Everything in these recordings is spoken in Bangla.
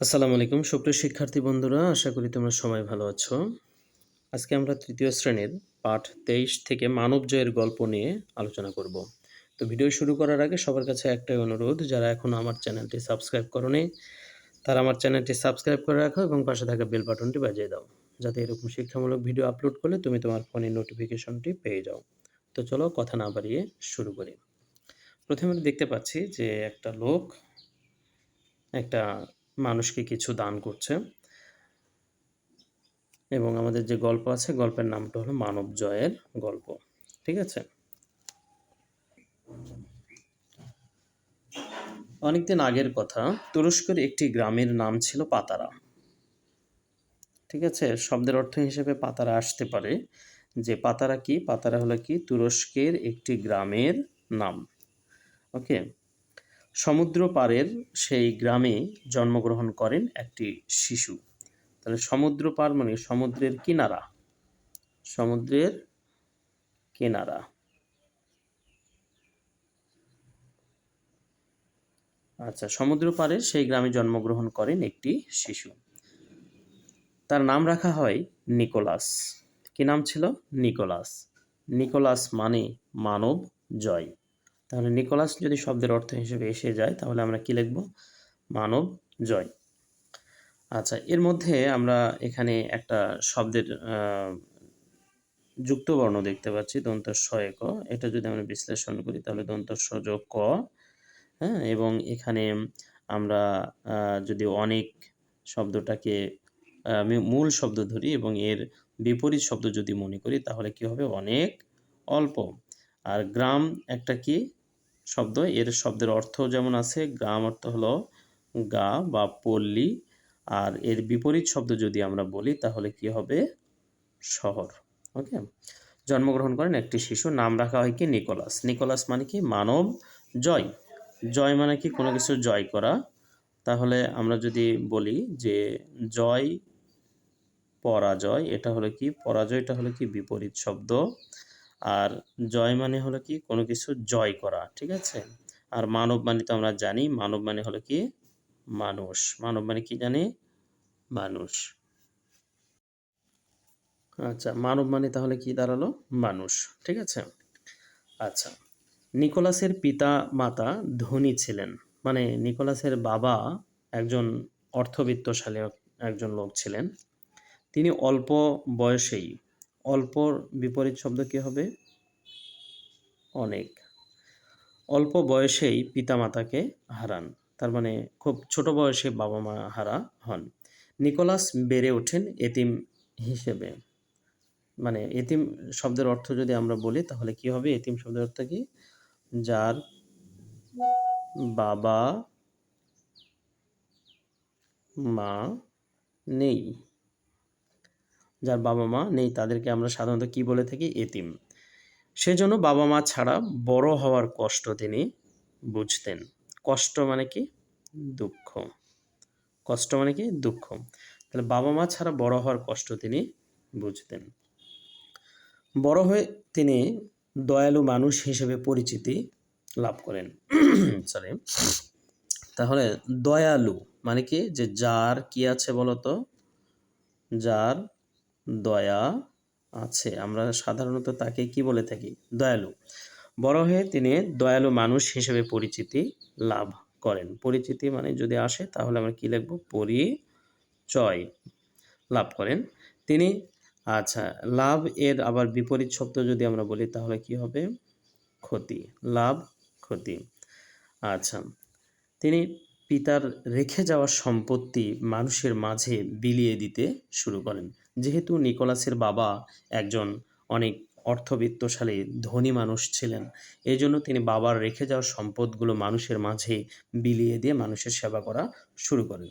আসসালামু আলাইকুম। সুপ্রিয় শিক্ষার্থী বন্ধুরা, আশা করি তোমরা সবাই ভালো আছো। আজকে আমরা তৃতীয় শ্রেণির পাঠ তেইশ থেকে মানব জয়ের গল্প নিয়ে আলোচনা করব। তো ভিডিও শুরু করার আগে সবার কাছে একটাই অনুরোধ, যারা এখনও আমার চ্যানেলটি সাবস্ক্রাইব করনি, তারা আমার চ্যানেলটি সাবস্ক্রাইব করে রাখো এবং পাশে থাকা বেল বাটনটি বাজিয়ে দাও, যাতে এরকম শিক্ষামূলক ভিডিও আপলোড করলে তুমি তোমার ফোনে নোটিফিকেশনটি পেয়ে যাও। তো চলো কথা না বাড়িয়ে শুরু করি। প্রথমে দেখতে পাচ্ছি যে একটা লোক, একটা মানুষকে কিছু দান করছে। এবং আমাদের যে গল্প আছে, গল্পের নামটা হলো মানব জয়ের গল্প। ঠিক আছে? অনেকদিন আগের কথা, তুরস্কের একটি গ্রামের নাম ছিল পাতারা। ঠিক আছে? শব্দের অর্থ হিসেবে পাতারা আসতে পারে। যে পাতারা কি? পাতারা হলো কি? তুরস্কের একটি গ্রামের নাম। ওকে? সমুদ্র পাড়ের সেই গ্রামে জন্মগ্রহণ করেন একটি শিশু। তাহলে সমুদ্র পার মানে সমুদ্রের কিনারা। সমুদ্রের কিনারা। আচ্ছা সমুদ্র পাড়ের সেই গ্রামে জন্মগ্রহণ করেন একটি শিশু। তার নাম রাখা হয় নিকোলাস। কি নাম ছিল? নিকোলাস। নিকোলাস মানে মানব জয়। তাহলে নিকোলাস যদি শব্দের অর্থ হিসেবে এসে যায়, তাহলে আমরা কি লিখব? মানব জয়। আচ্ছা এর মধ্যে আমরা এখানে একটা শব্দের যুক্ত বর্ণ দেখতে পাচ্ছি দন্ত ক এটা যদি আমরা বিশ্লেষণ করি, তাহলে দন্ত যোগ ক হ্যাঁ? এবং এখানে আমরা যদি অনেক শব্দটাকে মূল শব্দ ধরি এবং এর বিপরীত শব্দ যদি মনে করি, তাহলে কি হবে? অনেক অল্প। আর গ্রাম একটা কি? শব্দ, এর শব্দের অর্থ যেমন আছে গ্রাম অর্থ হলো গা বা পল্লী, আর এর বিপরীত শব্দ যদি আমরা বলি, তাহলে কি হবে? শহর। ওকে? জন্মগ্রহণ করেন একটি শিশু, নাম রাখা হয় কি? নিকোলাস। নিকোলাস মানে কি? মানব জয়। জয় মানে কি? কোনো কিছু জয় করা। তাহলে আমরা যদি বলি যে জয়, পরাজয়, এটা হলো কি? পরাজয়টা হলো কি? বিপরীত শব্দ। আর জয় মানে হলো কি? কোনো কিছু জয় করা, ঠিক আছে? আর মানব মানে তো আমরা জানি, মানব মানে হলো কি? মানুষ। মানব মানে কি জানি? মানুষ। আচ্ছা মানব মানে তাহলে কি দাঁড়াল? মানুষ, ঠিক আছে? আচ্ছা নিকোলাসের পিতা মাতা ধনী ছিলেন। মানে নিকোলাসের বাবা একজন অর্থবিত্তশালী, একজন লোক ছিলেন। তিনি অল্প বয়সেই অল্পর বিপরীত শব্দ কী হবে? অনেক। অল্প বয়সেই পিতামাতাকে হারান। তার মানে খুব ছোট বয়সে বাবা মা হারা হন। নিকোলাস বেড়ে ওঠেন এতিম হিসেবে। মানে এতিম শব্দের অর্থ যদি আমরা বলি, তাহলে কি হবে? এতিম শব্দের অর্থ কি? যার বাবা মা নেই। যার বাবা মা নেই, তাদেরকে আমরা সাধারণত কি বলে থাকি? এতিম। সেজন্য বাবা মা ছাড়া বড় হওয়ার কষ্ট তিনি বুঝতেন। কষ্ট মানে কি? দুঃখ। কষ্ট মানে কি? দুঃখ। তাহলে বাবা মা ছাড়া বড় হওয়ার কষ্ট তিনি বুঝতেন। বড় হয়ে তিনি দয়ালু মানুষ হিসেবে পরিচিতি লাভ করেন। সরি তাহলে দয়ালু মানে কি? যে যার কি আছে বলতো? যার দয়া আছে। আমরা সাধারণত তাকে কি বলে থাকি? দয়ালু। বড় হয়ে তিনি দয়ালু মানুষ হিসেবে পরিচিতি লাভ করেন। পরিচিতি মানে যদি আসে, তাহলে আমরা কি লিখব? পরিচয় লাভ করেন। তিনি আচ্ছা লাভ এর আবার বিপরীত শব্দ যদি আমরা বলি, তাহলে কি হবে? ক্ষতি, লাভ, ক্ষতি। আচ্ছা তিনি পিতার রেখে যাওয়া সম্পত্তি মানুষের মাঝে বিলিয়ে দিতে শুরু করেন। যেহেতু নিকোলাসের বাবা একজন অনেক অর্থবিত্তশালী, ধনী মানুষ ছিলেন এই জন্য তিনি বাবার রেখে যাওয়া সম্পদগুলো মানুষের মাঝে বিলিয়ে দিয়ে মানুষের সেবা করা শুরু করেন।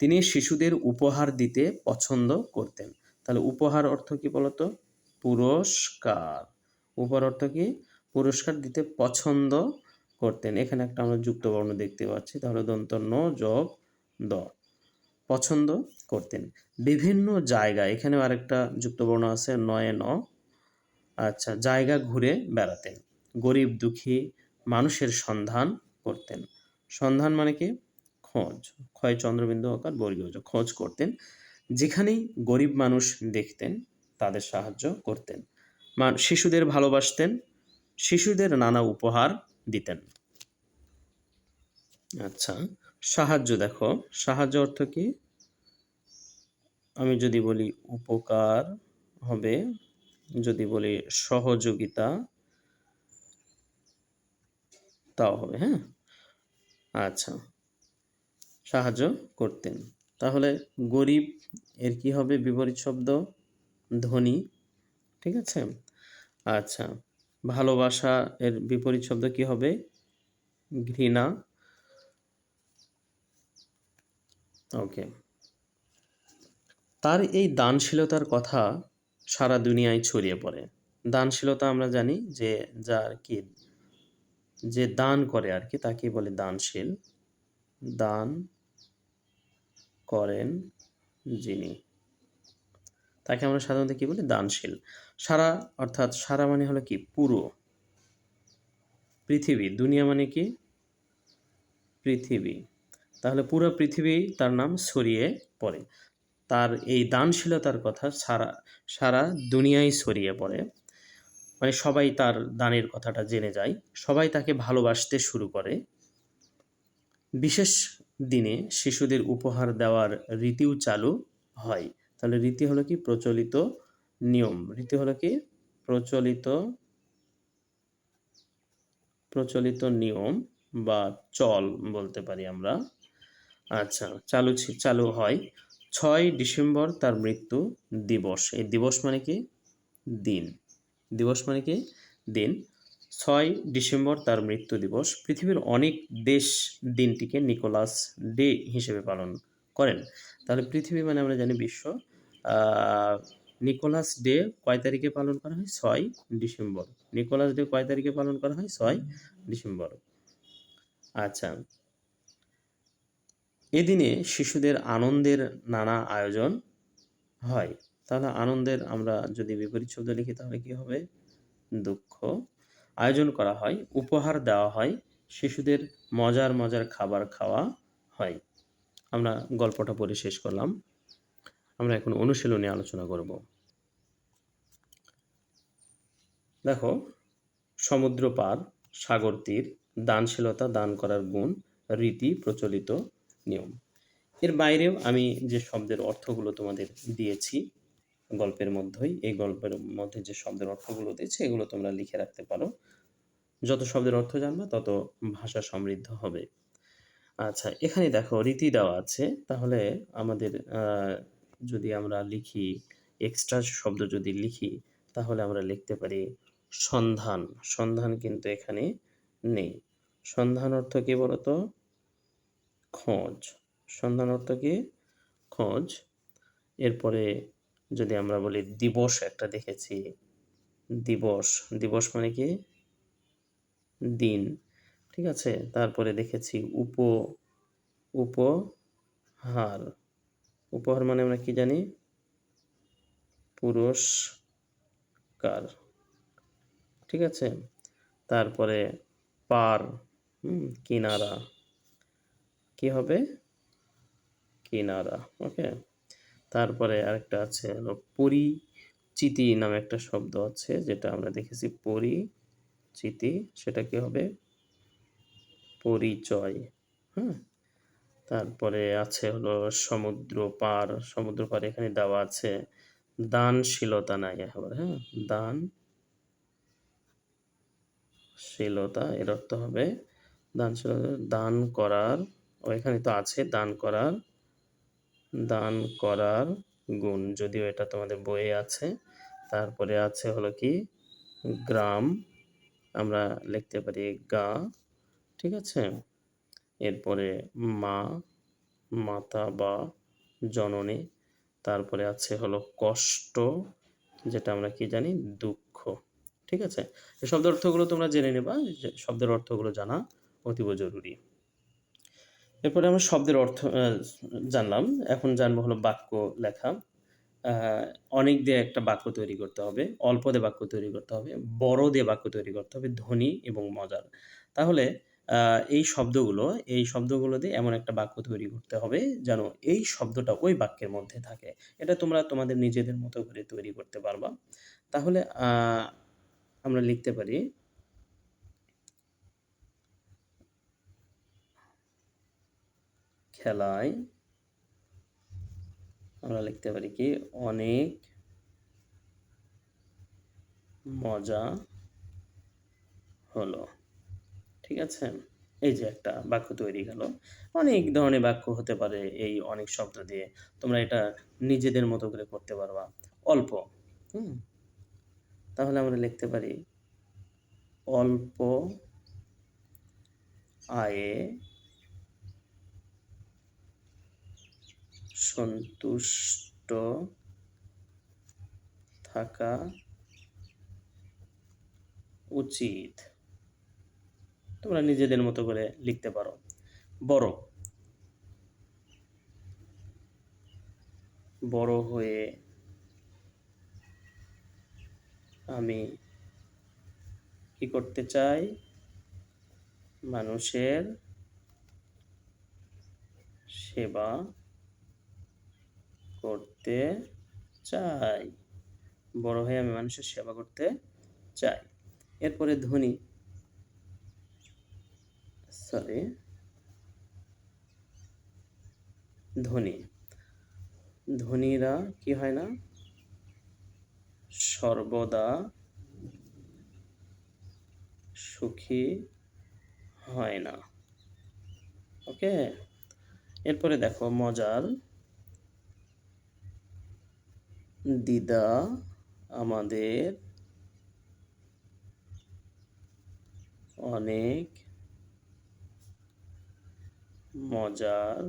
তিনি শিশুদের উপহার দিতে পছন্দ করতেন। তাহলে উপহার অর্থ কি বলতো? পুরস্কার। উপহার অর্থ কি? পুরস্কার দিতে পছন্দ করতেন। এখানে একটা আমরা যুক্ত বর্ণ দেখতে পাচ্ছি। তাহলে দন্ত ন যোগ দ পছন্দ করতেন। বিভিন্ন জায়গা, এখানেও আরেকটা যুক্তবর্ণ আছে, নয়ে ন। আচ্ছা জায়গা ঘুরে বেড়াতেন, গরিব দুঃখী মানুষের সন্ধান করতেন। সন্ধান মানে কি? খোঁজ। ক্ষয় চন্দ্রবিন্দু আকার, বর্গীয় খোঁজ করতেন, যেখানেই গরিব মানুষ দেখতেন, তাদের সাহায্য করতেন। শিশুদের ভালোবাসতেন, শিশুদের নানা উপহার দিতেন। আচ্ছা সাহায্য দেখো। সাহায্য অর্থ কি? আমি যদি বলি উপকার হবে, যদি বলি সহযোগিতা, তাও হবে হ্যাঁ? আচ্ছা সাহায্য করতেন। তাহলে গরিব এর কি হবে? বিপরীত শব্দ, ধনী, ঠিক আছে? আচ্ছা ভালোবাসা এর বিপরীত শব্দ কি হবে? ঘৃণা ওকে তার এই দানশীলতার কথা সারা দুনিয়ায় ছড়িয়ে পড়ে। দানশীলতা আমরা জানি যে যার কি, যে দান করে আর কি তাকে বলে দানশীল। দান করেন যিনি। তাকে আমরা সাধারণত কি বলি? দানশীল। সারা, অর্থাৎ সারা মানে হলো কি? পুরো। পৃথিবী। দুনিয়া মানে কি? পৃথিবী। তাহলে পুরো পৃথিবী তার নাম ছড়িয়ে পড়ে। তার এই দানশীলতার কথা সারা সারা দুনিয়ায় ছড়িয়ে পড়ে। মানে সবাই তার দানের কথাটা জেনে যায়। সবাই তাকে ভালোবাসতে শুরু করে। বিশেষ দিনে শিশুদের উপহার দেওয়ার রীতিও চালু হয়। তাহলে রীতি হলো কি? প্রচলিত নিয়ম। রীতি হলো কি? প্রচলিত প্রচলিত নিয়ম বা চল বলতে পারি আমরা। আচ্ছা চালু চালু হয়। ছয় ডিসেম্বর তার মৃত্যু দিবস। এই দিবস মানে কি? দিন। দিবস মানে কি? দিন। ছয় ডিসেম্বর তার মৃত্যু দিবস। পৃথিবীর অনেক দেশ দিনটিকে নিকোলাস ডে হিসেবে পালন করেন। তাহলে পৃথিবী মানে আমরা জানি বিশ্ব। নিকোলাস ডে কয় তারিখে পালন করা হয়? ছয় ডিসেম্বর। নিকোলাস ডে কয় তারিখে পালন করা হয়? ছয় ডিসেম্বর। আচ্ছা এদিনে শিশুদের আনন্দের নানা আয়োজন হয়। তাহলে আনন্দের আমরা যদি বিপরীত শব্দ লিখি, তাহলে কি হবে? দুঃখ। আয়োজন করা হয়, উপহার দেওয়া হয়, শিশুদের মজার মজার খাবার খাওয়া হয়। আমরা গল্পটা পড়ে শেষ করলাম। আমরা এখন অনুশীলনী আলোচনা করব। দেখো সমুদ্র পার সাগর তীর, দানশীলতা, দান করার গুণ, রীতি প্রচলিত নিয়ম। এর বাইরেও আমি যে শব্দের অর্থগুলো তোমাদের দিয়েছি গল্পের মধ্যেই, এই গল্পের মধ্যে যে শব্দের অর্থগুলো দিয়েছি, এগুলো তোমরা লিখে রাখতে পারো। যত শব্দের অর্থ জানবা, তত ভাষা সমৃদ্ধ হবে। আচ্ছা এখানে দেখো রীতি দেওয়া আছে। তাহলে আমাদের যদি আমরা লিখি এক্সট্রা শব্দ যদি লিখি, তাহলে আমরা লিখতে পারি সন্ধান। সন্ধান কিন্তু এখানে নেই। সন্ধান অর্থ কি বলতো? খোঁজ। সন্ধান অর্থ কি? খোঁজ। এরপরে যদি আমরা বলি দিবস একটা দেখেছি। দিবস। দিবস মানে কি? দিন। ঠিক আছে? তারপরে দেখেছি উপ, উপহার। উপহার মানে আমরা কি জানি? পুরস্কার। ঠিক আছে? তারপরে পার কিনারা। কি হবে? কিনারা, ওকে? তারপরে আরেকটা আছে হলো পরিচিতি নামে একটা শব্দ আছে, যেটা আমরা দেখেছি পরিচিতি, সেটা কি হবে? পরিচয় হ্যাঁ তারপরে আছে হলো সমুদ্র পার সমুদ্র পার এখানে দেওয়া আছে দানশীলতা নাই একেবারে হ্যাঁ? দান শীলতা এর অর্থ হবে দানশীলতা, দান করার ও এখানে তো আছে দান করার দান করার গুণ, যদিও এটা তোমাদের বইয়ে আছে। তারপরে আছে হলো কি, গ্রাম, আমরা লিখতে পারি গা, ঠিক আছে? এরপরে মা, মাতা বা জননী, তারপরে আছে হলো কষ্ট, যেটা আমরা কি জানি, দুঃখ, ঠিক আছে? এই শব্দের অর্থগুলো তোমরা জেনে নেবা শব্দের অর্থগুলো জানা অতীব জরুরি। এরপরে আমরা শব্দের অর্থ জানলাম। এখন জানব হলো বাক্য লেখা। অনেক দিয়ে একটা বাক্য তৈরি করতে হবে, অল্প দিয়ে বাক্য তৈরি করতে হবে, বড় দিয়ে বাক্য তৈরি করতে হবে ধনী এবং মজার। তাহলে এই শব্দগুলো এই শব্দগুলো দিয়ে এমন একটা বাক্য তৈরি করতে হবে যেন এই শব্দটা ওই বাক্যের মধ্যে থাকে। এটা তোমরা তোমাদের নিজেদের মতো করে তৈরি করতে পারবা। তাহলে আমরা লিখতে পারি খেলায় আমরা লিখতে পারি কি অনেক মজা হলো। ঠিক আছে? এই যে একটা বাক্য তৈরি গেল অনেক ধরনের বাক্য হতে পারে এই অনেক শব্দ দিয়ে। তোমরা এটা নিজেদের মতো করে করতে পারবা। অল্প, হুম? তাহলে আমরা লিখতে পারি, অল্প আয়ে সন্তুষ্ট থাকা উচিত। তোমরা নিজেদের মতো করে লিখতে পারো। বড়। বড় হয়ে আমি কি করতে চাই? মানুষের সেবা করতে চাই। বড় হয়ে আমি মানুষের সেবা করতে চাই। এরপরে ধনী। সরি ধনী। ধনীরা কি হয় না? সর্বদা সুখী হয় না। ওকে এরপরে দেখো, মজার দিদা আমাদের অনেক মজার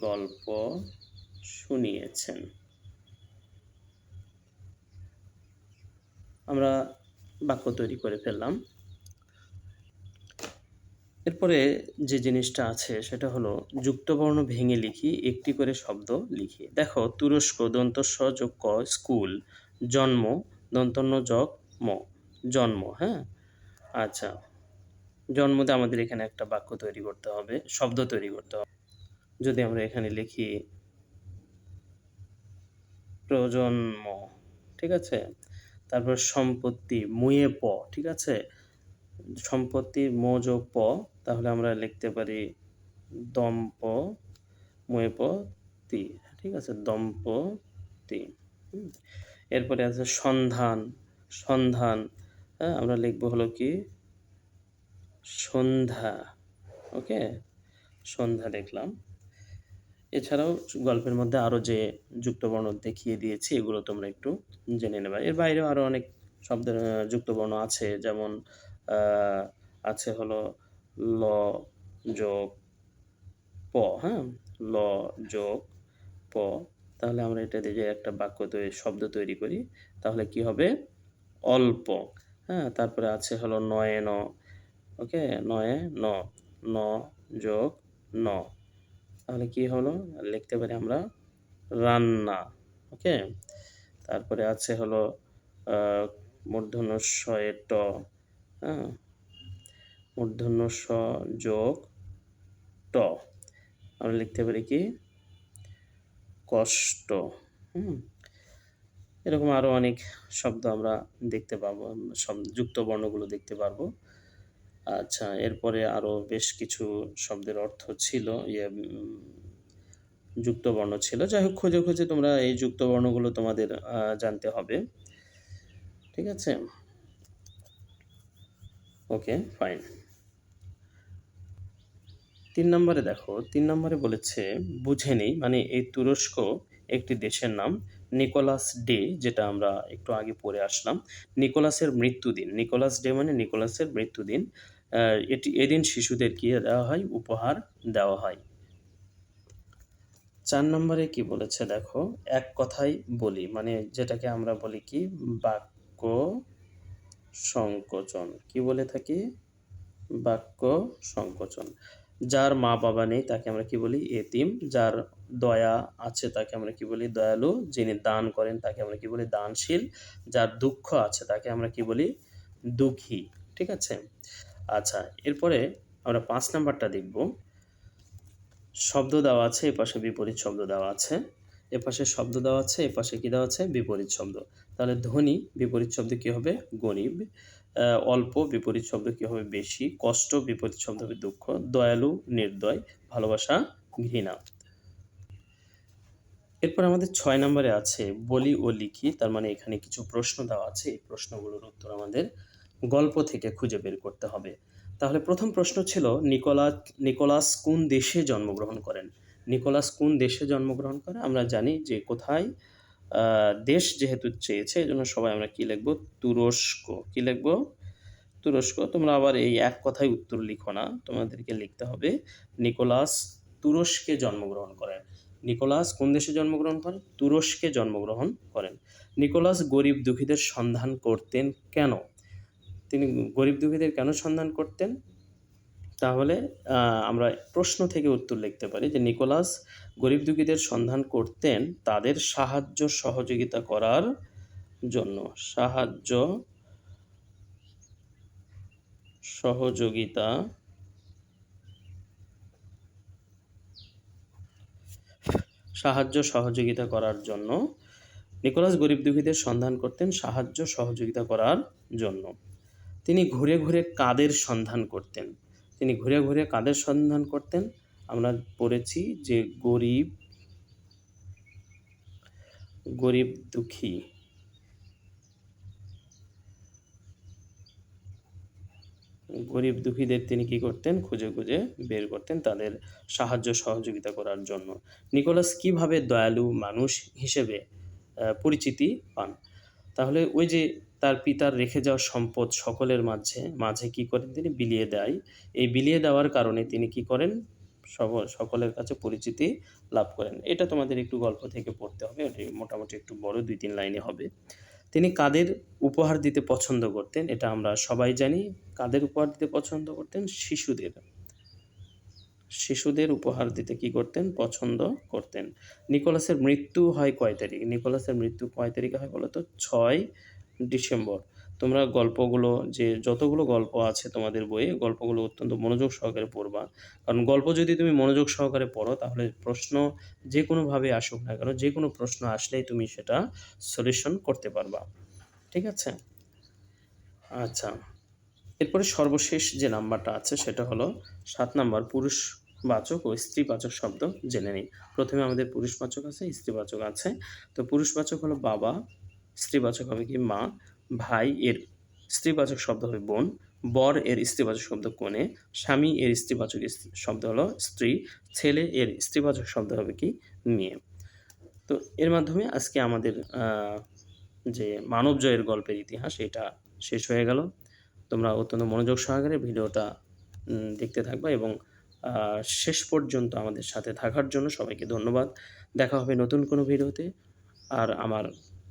গল্প শুনিয়েছেন। আমরা বাক্য তৈরি করে ফেললাম। এরপরে যে জিনিসটা আছে সেটা হলো যুক্তবর্ণ ভেঙে লিখি, একটি করে শব্দ লিখি। দেখো, তুরস্ক দন্তস্ব যোগ ক, স্কুল। জন্ম, দন্তন্য যোগ ম। জন্ম হ্যাঁ? আচ্ছা। জন্মতে আমাদের এখানে একটা বাক্য তৈরি করতে হবে, শব্দ তৈরি করতে হবে। যদি আমরা এখানে লিখি, প্রজন্ম, ঠিক আছে? তারপর সম্পত্তি, মুয়ে প, ঠিক আছে? সম্পত্তি মোজ প তাহলে আমরা লিখতে পারি দম্প মুয়ে প তি ঠিক আছে দম্প তি এরপরে আছে সন্ধান। সন্ধান হ্যাঁ আমরা লিখব হলো কি? সন্ধ্যা, ওকে? সন্ধ্যা দেখলাম। এছাড়াও গল্পের মধ্যে আরও যে যুক্তবর্ণ দেখিয়ে দিয়েছি, এগুলো তোমরা একটু জেনে নেবে। এর বাইরেও আরও অনেক শব্দের যুক্তবর্ণ আছে, যেমন আছে হলো ল যোগ প হ্যাঁ? ল যোগ প। তাহলে আমরা এটা দিয়ে একটা বাক্য তৈরি শব্দ তৈরি করি, তাহলে কি হবে? অল্প হ্যাঁ? তারপরে আছে হলো নয়ে, ন। ওকে? নয়ে, ন। ন যোগ ন। তাহলে কি হলো? লিখতে পারি আমরা রান্না, ওকে? তারপরে আছে হলো মূর্ধন্য এ ট হ্যাঁ? মূর্ধন্য স যোগ ট। আমরা লিখতে পারি কি? কষ্ট। হুম? এরকম আরও অনেক শব্দ আমরা দেখতে পাবো যুক্ত বর্ণগুলো দেখতে পারব। আচ্ছা এরপরে আরও বেশ কিছু শব্দের অর্থ ছিল ইয়ে যুক্ত বর্ণ ছিল। যাই হোক, খুঁজে খুঁজে তোমরা এই যুক্ত বর্ণগুলো তোমাদের জানতে হবে। ঠিক আছে? Okay, fine. তিন নম্বরে দেখো, তিন নম্বরে বলেছে, বুঝে নেই মানে এই তুরস্ক একটি দেশের নাম, নিকোলাস ডে, যেটা আমরা একটু আগে পড়ে আসলাম। নিকোলাসের মৃত্যুদিন, নিকোলাস ডে মানে নিকোলাসের মৃত্যুদিন। এটি, এদিন শিশুদের কি দেওয়া হয়, উপহার দেওয়া হয়। চার নম্বরে কি বলেছে দেখো, এক কথাই বলি মানে যেটাকে আমরা বলি কি, বাক্য সংকোচন। কি বলে থাকি? বাক্য সংকোচন। যার মা বাবা নেই তাকে আমরা কি বলি? এতিম। যার দয়া আছে তাকে আমরা কি বলি? দয়ালু। যিনি দান করেন তাকে আমরা কি বলি? দানশীল। যার দুঃখ আছে তাকে আমরা কি বলি? দুঃখী। ঠিক আছে? আচ্ছা এরপরে আমরা পাঁচ নাম্বারটা দেখব। শব্দ দেওয়া আছে, এপাশে বিপরীত শব্দ দেওয়া আছে। এপাশে শব্দ দেওয়া আছে, এপাশে কি দেওয়া আছে? বিপরীত শব্দ। তাহলে ধনী বিপরীত শব্দ কি হবে? গরিব অল্প বিপরীত শব্দ কি হবে? বেশি। কষ্ট, বিপরীত শব্দ হবে দুঃখ। দয়ালু, নির্দয়, ভালোবাসা, ঘৃণা। এরপর আমাদের ছয় নম্বরে আছে, বলি ও লিখি। তার মানে এখানে কিছু প্রশ্ন দেওয়া আছে। এই প্রশ্নগুলোর উত্তর আমাদের গল্প থেকে খুঁজে বের করতে হবে। তাহলে প্রথম প্রশ্ন ছিল নিকোলাস নিকোলাস কোন দেশে জন্মগ্রহণ করেন? নিকোলাস কোন দেশে জন্মগ্রহণ করে? আমরা জানি যে কোথায় দেশ যেহেতু চেয়েছে এই জন্য সবাই আমরা কি লিখব? তুরস্ক। কি লিখব? তুরস্ক। তোমরা আবার এই এক কথায় উত্তর লিখো না, তোমাদেরকে লিখতে হবে, নিকোলাস তুরস্কে জন্মগ্রহণ করেন। নিকোলাস কোন দেশে জন্মগ্রহণ করেন? তুরস্কে জন্মগ্রহণ করেন। নিকোলাস গরিব দুঃখীদের সন্ধান করতেন কেন? তিনি গরিব দুঃখীদের কেন সন্ধান করতেন? তাহলে আমরা প্রশ্ন থেকে উত্তর লিখতে পারি যে, নিকোলাস গরিব দুঃখীদের সন্ধান করতেন তাদের সাহায্য সহযোগিতা করার জন্য। সাহায্য সহযোগিতা সাহায্য সহযোগিতা করার জন্য। নিকোলাস গরিব দুঃখীদের সন্ধান করতেন সাহায্য সহযোগিতা করার জন্য। তিনি ঘুরে ঘুরে কাদের সন্ধান করতেন? তিনি ঘুরে ঘুরে কাদের সন্ধান করতেন? আমরা পড়েছি যে গরিব গরিব দুঃখী। গরিব দুঃখীদের তিনি কি করতেন? খুঁজে খুঁজে বের করতেন তাদের সাহায্য সহযোগিতা করার জন্য। নিকোলাস কীভাবে দয়ালু মানুষ হিসেবে পরিচিতি পান? তাহলে ওই যে তার পিতার রেখে যাওয়া সম্পদ সকলের মাঝে মাঝে কি করেন তিনি? বিলিয়ে দেয়। এই বিলিয়ে দেওয়ার কারণে তিনি কি করেন? সব- সকলের কাছে পরিচিতি লাভ করেন। এটা তোমাদের একটু গল্প থেকে পড়তে হবে। মোটামুটি একটু বড় দুই তিন লাইনে হবে। তিনি কাদের উপহার দিতে পছন্দ করতেন? এটা আমরা সবাই জানি। কাদের উপহার দিতে পছন্দ করতেন? শিশুদের। শিশুদের উপহার দিতে কি করতেন? পছন্দ করতেন। নিকোলাসের মৃত্যু হয় কয় তারিখ? নিকোলাসের মৃত্যু কয় তারিখে হয় বলতো? ছয় ডিসেম্বর। তোমরা গল্পগুলো যে যতগুলো গল্প আছে তোমাদের বইয়ে, গল্পগুলো অত্যন্ত মনোযোগ সহকারে পড়বা। কারণ গল্প যদি তুমি মনোযোগ সহকারে পড়ো, তাহলে প্রশ্ন যে কোনোভাবে আসুক না কেন যে কোনো প্রশ্ন আসলেই তুমি সেটা সলিউশন করতে পারবা। ঠিক আছে? আচ্ছা। এরপরে সর্বশেষ যে নাম্বারটা আছে, সেটা হলো সাত নাম্বার পুরুষ বাচক ও স্ত্রীবাচক শব্দ জেনে নিই। প্রথমে আমাদের পুরুষবাচক আছে, স্ত্রীবাচক আছে। তো পুরুষবাচক হলো বাবা স্ত্রীবাচক হবে কি মা, ভাই এর স্ত্রীবাচক শব্দ হবে বোন, বর এর স্ত্রীবাচক শব্দ কোণে স্বামী এর স্ত্রীবাচক শব্দ হলো স্ত্রী, ছেলে এর স্ত্রীবাচক শব্দ হবে কি মেয়ে। তো এর মাধ্যমে আজকে আমাদের যে মানব জয়ের গল্পের ইতিহাস, এটা শেষ হয়ে গেল। তোমরা অত্যন্ত মনোযোগ সহকারে ভিডিওটা দেখতে থাকবা এবং শেষ পর্যন্ত আমাদের সাথে থাকার জন্য সবাইকে ধন্যবাদ। দেখা হবে নতুন কোনো ভিডিওতে। আর আমার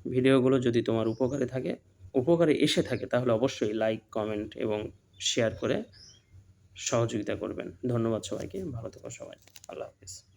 ভিডিওগুলো যদি তোমার উপকারে থাকে, উপকারে এসে থাকে, তাহলে অবশ্যই লাইক কমেন্ট এবং শেয়ার করে সহযোগিতা করবেন। ধন্যবাদ সবাইকে। ভালো থেকো সবাই। আল্লাহ হাফিজ।